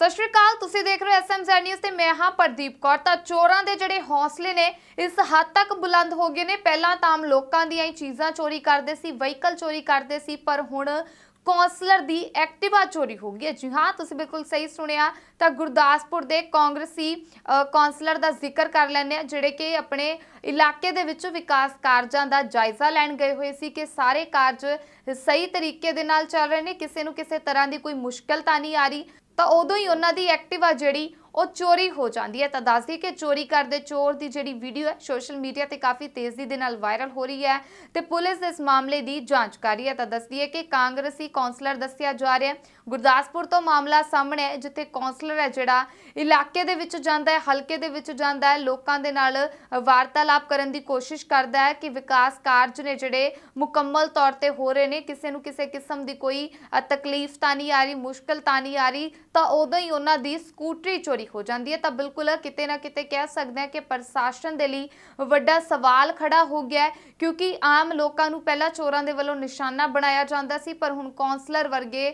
ਸਤਿ ਸ਼੍ਰੀ ਅਕਾਲ, ਤੁਸੀਂ ਦੇਖ ਰਹੇ ਹੋ ਐਸਐਮਜ਼ੈਡ ਨਿਊਜ਼ ਤੇ ਮੈਂ ਹਾਂ ਪ੍ਰਦੀਪ ਕੌਰ। ਤਾਂ ਚੋਰਾਂ ਦੇ ਜਿਹੜੇ ਹੌਸਲੇ ਨੇ, ਇਸ ਹੱਦ ਤੱਕ ਬੁਲੰਦ ਹੋ ਗਏ ਨੇ। ਪਹਿਲਾਂ ਤਾਂ ਆਮ ਲੋਕਾਂ ਦੀਆਂ ਹੀ ਚੀਜ਼ਾਂ ਚੋਰੀ ਕਰਦੇ ਸੀ, ਵਹੀਕਲ ਚੋਰੀ ਕਰਦੇ ਸੀ, ਪਰ ਹੁਣ ਕੌਂਸਲਰ ਦੀ ਐਕਟਿਵਾ ਚੋਰੀ ਹੋ ਗਈ ਹੈ। ਜੀ ਹਾਂ, ਤੁਸੀਂ ਬਿਲਕੁਲ ਸਹੀ ਸੁਣਿਆ। ਤਾਂ ਗੁਰਦਾਸਪੁਰ ਦੇ ਕਾਂਗਰਸੀ ਕੌਂਸਲਰ ਦਾ ਜ਼ਿਕਰ ਕਰ ਲੈਂਦੇ ਆ ਜਿਹੜੇ ਕਿ ਆਪਣੇ ਇਲਾਕੇ ਦੇ ਵਿੱਚ ਵਿਕਾਸ ਕਾਰਜਾਂ ਦਾ ਜਾਇਜ਼ਾ ਲੈਣ ਗਏ ਹੋਏ ਸੀ ਕਿ ਸਾਰੇ ਕਾਰਜ ਸਹੀ ਤਰੀਕੇ ਦੇ ਨਾਲ ਚੱਲ ਰਹੇ ਨੇ, ਕਿਸੇ ਨੂੰ ਕਿਸੇ ਤਰ੍ਹਾਂ ਦੀ ਕੋਈ ਮੁਸ਼ਕਲ ਤਾਂ ਨਹੀਂ ਆ ਰਹੀ। ਤਾਂ ਉਦੋਂ ਹੀ ਉਹਨਾਂ ਦੀ ਐਕਟਿਵਾ ਜਿਹੜੀ ਉਹ ਚੋਰੀ ਹੋ ਜਾਂਦੀ ਹੈ। ਤਾਂ ਦੱਸਦੀ ਕਿ ਚੋਰੀ ਕਰਦੇ ਚੋਰ ਦੀ ਜਿਹੜੀ ਵੀਡੀਓ ਹੈ ਸੋਸ਼ਲ ਮੀਡੀਆ ਤੇ ਕਾਫੀ ਤੇਜ਼ੀ ਦੇ ਨਾਲ ਵਾਇਰਲ ਹੋ ਰਹੀ ਹੈ ਤੇ ਪੁਲਿਸ ਇਸ ਮਾਮਲੇ ਦੀ ਜਾਂਚ ਕਰ ਰਹੀ ਹੈ। ਤਾਂ ਦੱਸਦੀ ਹੈ ਕਿ ਕਾਂਗਰਸੀ ਕੌਂਸਲਰ ਦੱਸਿਆ ਜਾ ਰਿਹਾ ਹੈ, ਗੁਰਦਾਸਪੁਰ ਤੋਂ ਮਾਮਲਾ ਸਾਹਮਣੇ ਹੈ, ਜਿੱਥੇ ਕੌਂਸਲਰ ਹੈ ਜਿਹੜਾ, ਇਲਾਕੇ ਦੇ ਵਿੱਚ ਜਾਂਦਾ ਹੈ, ਹਲਕੇ ਦੇ ਵਿੱਚ ਜਾਂਦਾ ਹੈ, ਲੋਕਾਂ ਦੇ ਨਾਲ ਵਾਰਤਾਲਾਪ ਕਰਨ ਦੀ ਕੋਸ਼ਿਸ਼ ਕਰਦਾ ਹੈ ਕਿ ਵਿਕਾਸ ਕਾਰਜ ਨੇ ਜਿਹੜੇ ਮੁਕੰਮਲ ਤੌਰ ਤੇ ਹੋ ਰਹੇ ਨੇ, ਕਿਸੇ ਨੂੰ ਕਿਸੇ ਕਿਸਮ ਦੀ ਕੋਈ ਤਕਲੀਫ ਤਾਂ ਨਹੀਂ ਆ ਰਹੀ, ਮੁਸ਼ਕਲ ਤਾਂ ਨਹੀਂ ਆ ਰਹੀ, ਤਾਂ ਉਦੋਂ ਹੀ ਉਹਨਾਂ ਦੀ ਸਕੂਟਰੀ ਚੋਰੀ ਹੋ ਜਾਂਦੀ ਹੈ, ਤਾਂ ਬਿਲਕੁਲ ਕਿਤੇ ਨਾ ਕਿਤੇ ਕਹਿ ਸਕਦੇ ਹਾਂ ਕਿ ਪ੍ਰਸ਼ਾਸਨ ਦੇ ਲਈ ਵੱਡਾ ਸਵਾਲ ਖੜਾ ਹੋ ਗਿਆ ਹੈ, ਕਿਉਂਕਿ ਆਮ ਲੋਕਾਂ ਨੂੰ ਪਹਿਲਾਂ ਚੋਰਾਂ ਦੇ ਵੱਲੋਂ ਨਿਸ਼ਾਨਾ ਬਣਾਇਆ ਜਾਂਦਾ ਸੀ, ਪਰ ਹੁਣ ਕੌਂਸਲਰ ਵਰਗੇ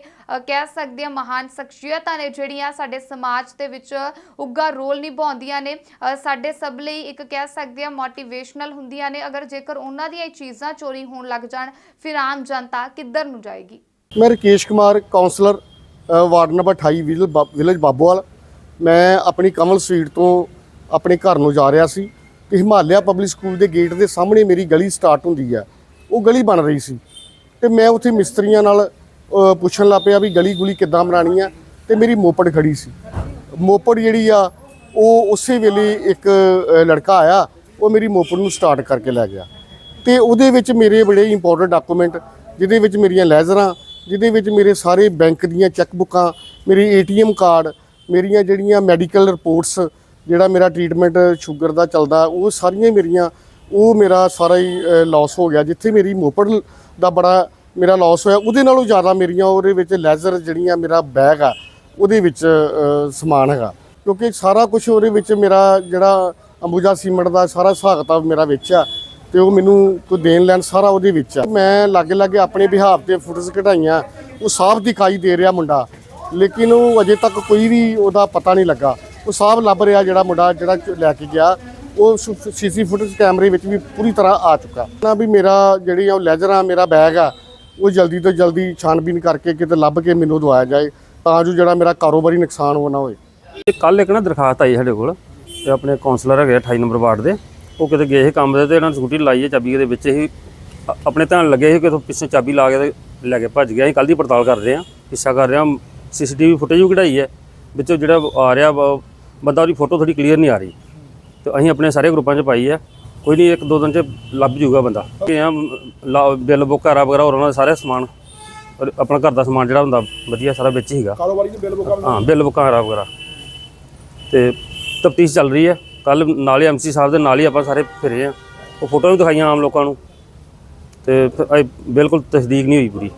ਕਹਿ ਸਕਦੇ ਹਾਂ ਮਹਾਨ ਸ਼ਖਸੀਅਤਾਂ ਨੇ ਜਿਹੜੀਆਂ ਸਾਡੇ ਸਮਾਜ ਦੇ ਵਿੱਚ ਉੱਗਾ ਰੋਲ ਨਿਭਾਉਂਦੀਆਂ ਨੇ ਸਾਡੇ ਸਭ ਲਈ ਇੱਕ ਕਹਿ ਸਕਦੇ ਹਾਂ ਮੋਟੀਵੇਸ਼ਨਲ ਹੁੰਦੀਆਂ ਨੇ, ਅਗਰ ਜੇਕਰ ਉਹਨਾਂ ਦੀਆਂ ਇਹ ਚੀਜ਼ਾਂ ਚੋਰੀ ਹੋਣ ਲੱਗ ਜਾਣ, ਫਿਰ ਆਮ ਜਨਤਾ ਕਿੱਧਰ ਨੂੰ ਜਾਏਗੀ? ਮੈਂ Rakesh Kumar councillor ward number 28 village Babowal. ਮੈਂ ਆਪਣੀ ਕਮਲ ਸਟਰੀਟ ਤੋਂ ਆਪਣੇ ਘਰ ਨੂੰ ਜਾ ਰਿਹਾ ਸੀ ਤੇ ਹਿਮਾਲਿਆ ਪਬਲਿਕ ਸਕੂਲ ਦੇ ਗੇਟ ਦੇ ਸਾਹਮਣੇ ਮੇਰੀ ਗਲੀ ਸਟਾਰਟ ਹੁੰਦੀ ਹੈ। ਉਹ ਗਲੀ ਬਣ ਰਹੀ ਸੀ ਤੇ ਮੈਂ ਉੱਥੇ ਮਿਸਤਰੀਆਂ ਨਾਲ ਪੁੱਛਣ ਲੱਗ ਪਿਆ ਵੀ ਗਲੀ ਗੁਲੀ ਕਿੱਦਾਂ ਬਣਾਉਣੀ ਆ ਤੇ ਮੇਰੀ ਮੋਪੜ ਖੜੀ ਸੀ। ਮੋਪੜ ਜਿਹੜੀ ਆ, ਉਹ ਉਸੇ ਵੇਲੇ ਇੱਕ ਲੜਕਾ ਆਇਆ, ਉਹ ਮੇਰੀ ਮੋਪੜ ਨੂੰ ਸਟਾਰਟ ਕਰਕੇ ਲੈ ਗਿਆ। ਤੇ ਉਹਦੇ ਵਿੱਚ ਮੇਰੇ ਬੜੇ ਇੰਪੋਰਟੈਂਟ ਡਾਕੂਮੈਂਟ ਜਿਹਦੇ ਵਿੱਚ ਮੇਰੀਆਂ ਲੈਜ਼ਰਾਂ, ਜਿਹਦੇ ਵਿੱਚ ਮੇਰੇ ਸਾਰੇ ਬੈਂਕ ਦੀਆਂ ਚੈੱਕ ਬੁੱਕਾਂ ਮੇਰੀ ਏਟੀਐਮ ਕਾਰਡ ਮੇਰੀਆਂ ਜਿਹੜੀਆਂ ਮੈਡੀਕਲ ਰਿਪੋਰਟਸ, ਜਿਹੜਾ ਮੇਰਾ ਟ੍ਰੀਟਮੈਂਟ ਸ਼ੂਗਰ ਦਾ ਚੱਲਦਾ, ਉਹ ਸਾਰੀਆਂ ਹੀ ਮੇਰੀਆਂ, ਉਹ ਮੇਰਾ ਸਾਰਾ ਹੀ ਲਾਸ ਹੋ ਗਿਆ। ਜਿੱਥੇ ਮੇਰੀ ਮੋਪੜ ਦਾ ਬੜਾ ਮੇਰਾ ਲਾਸ ਹੋਇਆ, ਉਹਦੇ ਨਾਲੋਂ ਜ਼ਿਆਦਾ ਮੇਰੀਆਂ ਉਹਦੇ ਵਿੱਚ ਲੈਜ਼ਰ ਜਿਹੜੀਆਂ ਮੇਰਾ ਬੈਗ ਆ, ਉਹਦੇ ਵਿੱਚ ਸਮਾਨ ਹੈਗਾ। ਕਿਉਂਕਿ ਸਾਰਾ ਕੁਝ ਉਹਦੇ ਵਿੱਚ ਮੇਰਾ ਜਿਹੜਾ ਅੰਬੂਜਾ ਸੀਮੈਂਟ ਦਾ ਸਾਰਾ ਹਿਸਾਬ ਕਿਤਾਬ ਮੇਰਾ ਵਿੱਚ ਆ, ਤੇ ਉਹ ਮੈਨੂੰ ਕੋਈ ਦੇਣ ਲੈਣ ਸਾਰਾ ਉਹਦੇ ਵਿੱਚ ਆ। ਮੈਂ ਲਾਗੇ ਲਾਗੇ ਆਪਣੇ ਬਿਹਾਵ ਤੇ ਫੋਟੋਸ ਕਢਾਈਆਂ, ਉਹ ਸਾਫ਼ ਦਿਖਾਈ ਦੇ ਰਿਹਾ ਮੁੰਡਾ। ਲੇਕਿਨ ਉਹ ਅਜੇ ਤੱਕ ਕੋਈ ਵੀ ਉਹਦਾ ਪਤਾ ਨਹੀਂ ਲੱਗਾ। ਉਹ ਸਾਫ਼ ਲੱਭ ਰਿਹਾ ਜਿਹੜਾ ਮੁੰਡਾ ਜਿਹੜਾ ਲੈ ਕੇ ਗਿਆ। ਉਹ ਸੀਸੀ ਫੁਟੇਜ ਕੈਮਰੇ ਵਿੱਚ ਵੀ ਪੂਰੀ ਤਰ੍ਹਾਂ ਆ ਚੁੱਕਾ। ਨਾ ਵੀ ਮੇਰਾ ਜਿਹੜੀ ਆ ਉਹ ਆ, ਮੇਰਾ ਬੈਗ ਆ, ਉਹ ਜਲਦੀ ਤੋਂ ਜਲਦੀ ਛਾਣਬੀਨ ਕਰਕੇ ਕਿਤੇ ਲੱਭ ਕੇ ਮੈਨੂੰ ਦਵਾਇਆ ਜਾਏ, ਤਾਂ ਜੋ ਜਿਹੜਾ ਮੇਰਾ ਕਾਰੋਬਾਰੀ ਨੁਕਸਾਨ ਹੋ ਨਾ ਹੋਏ। ਇਹ ਕੱਲ ਇੱਕ ਨਾ ਦਰਖਾਸਤ ਆਈ ਸਾਡੇ ਕੋਲ, ਤੇ ਆਪਣੇ ਕਾਉਂਸਲਰ ਹੈਗੇ ਆ 28 ਨੰਬਰ ਵਾਰਡ ਦੇ। ਉਹ ਕਿਤੇ ਗਏ ਸੀ ਕੰਮ ਦੇ ਤੇ ਇਹਨਾਂ ਨੇ ਸਕੂਟੀ ਲਾਈ ਹੈ ਚਾਬੀ ਦੇ ਵਿੱਚ ਹੀ। ਆਪਣੇ ਧਿਆਨ ਲੱਗੇ ਸੀ ਕਿ ਪਿੱਛੇ ਚਾਬੀ ਲਾ ਕੇ ਲੈ ਕੇ ਭੱਜ ਗਿਆ। ਅਸੀਂ ਕੱਲ ਦੀ ਪੜਤਾਲ ਕਰ ਰਹੇ ਹਾਂ, ਪਿੱਛਾ ਕਰ ਰਹੇ ਹਾਂ। ਸੀਸੀਟੀਵੀ ਫੁਟੇਜ ਵੀ ਕਢਾਈ ਹੈ ਵਿੱਚੋਂ ਜਿਹੜਾ ਆ ਰਿਹਾ ਬੰਦਾ ਉਹਦੀ ਫੋਟੋ ਥੋੜੀ ਕਲੀਅਰ ਨਹੀਂ ਆ ਰਹੀ। ਤੇ ਅਸੀਂ ਆਪਣੇ ਸਾਰੇ ਗਰੁੱਪਾਂ 'ਚ ਪਾਈ ਹੈ ਕੋਈ ਨਹੀਂ ਇੱਕ ਦੋ ਦਿਨ 'ਚ ਲੱਭ ਜੂਗਾ ਬੰਦਾ। ਕਿ ਆ ਬਿੱਲ ਬੁੱਕ ਕਰਾ ਵਗੈਰਾ ਹੋਰ ਉਹਨਾਂ ਦਾ ਸਾਰੇ ਸਮਾਨ ਆਪਣਾ ਘਰ ਦਾ ਸਮਾਨ ਜਿਹੜਾ ਹੁੰਦਾ ਵਧੀਆ ਸਾਰਾ ਵਿੱਚ ਹੀਗਾ। ਕਾਰੋਬਾਰੀ ਦੇ ਬਿੱਲ ਬੁੱਕਾਂ ਹਾਂ ਬਿੱਲ ਬੁੱਕਾਂ ਵਗੈਰਾ ਵਗੈਰਾ। ਤੇ ਤਫਤੀਸ਼ ਚੱਲ ਰਹੀ ਹੈ। ਕੱਲ ਨਾਲ ਹੀ ਐਮਸੀ ਸਾਹਿਬ ਦੇ ਨਾਲ ਹੀ ਆਪਾਂ ਸਾਰੇ ਫਿਰੇ ਆ ਉਹ ਫੋਟੋ ਵੀ ਦਿਖਾਈਆਂ ਆਮ ਲੋਕਾਂ ਨੂੰ। ਤੇ ਬਿਲਕੁਲ ਤਸਦੀਕ ਨਹੀਂ ਹੋਈ ਪੂਰੀ।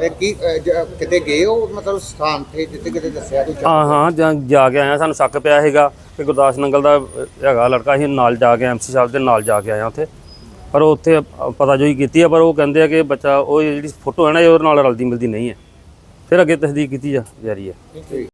ਇਹ ਕੀ ਅਹ, ਜ- ਕਿਤੇ ਗਏ ਹੋ? ਮਤਲਬ ਸਥਾਨ ਤੇ ਜਿੱਥੇ ਕਿਤੇ ਦੱਸਿਆ ਕੋਈ ਹਾਂ ਹਾਂ ਜਾਂ ਜਾ ਕੇ ਆਇਆ ਸਾਨੂੰ ਸ਼ੱਕ ਪਿਆ ਹੈਗਾ ਕਿ ਗੁਰਦਾਸ ਨੰਗਲ ਦਾ ਅਹ, ਹੈਗਾ ਲੜਕਾ ਅਸੀਂ ਨਾਲ ਜਾ ਕੇ ਐਮਸੀ ਸਾਹਿਬ ਦੇ ਨਾਲ ਜਾ ਕੇ ਆਇਆ ਉੱਥੇ। ਪਰ ਉਹ ਉੱਥੇ ਪਤਾ ਜੋਈ ਕੀਤੀ ਆ ਪਰ ਉਹ ਕਹਿੰਦੇ ਆ ਕਿ ਬੱਚਾ ਉਹ ਜਿਹੜੀ ਫੋਟੋ ਹੈ ਨਾ ਇਹ ਉਹਦੇ ਨਾਲ ਰਲਦੀ ਮਿਲਦੀ ਨਹੀਂ ਹੈ। ਫਿਰ ਅੱਗੇ ਤਸਦੀਕ ਕੀਤੀ ਜਾ ਜਾ ਰਹੀ ਹੈ।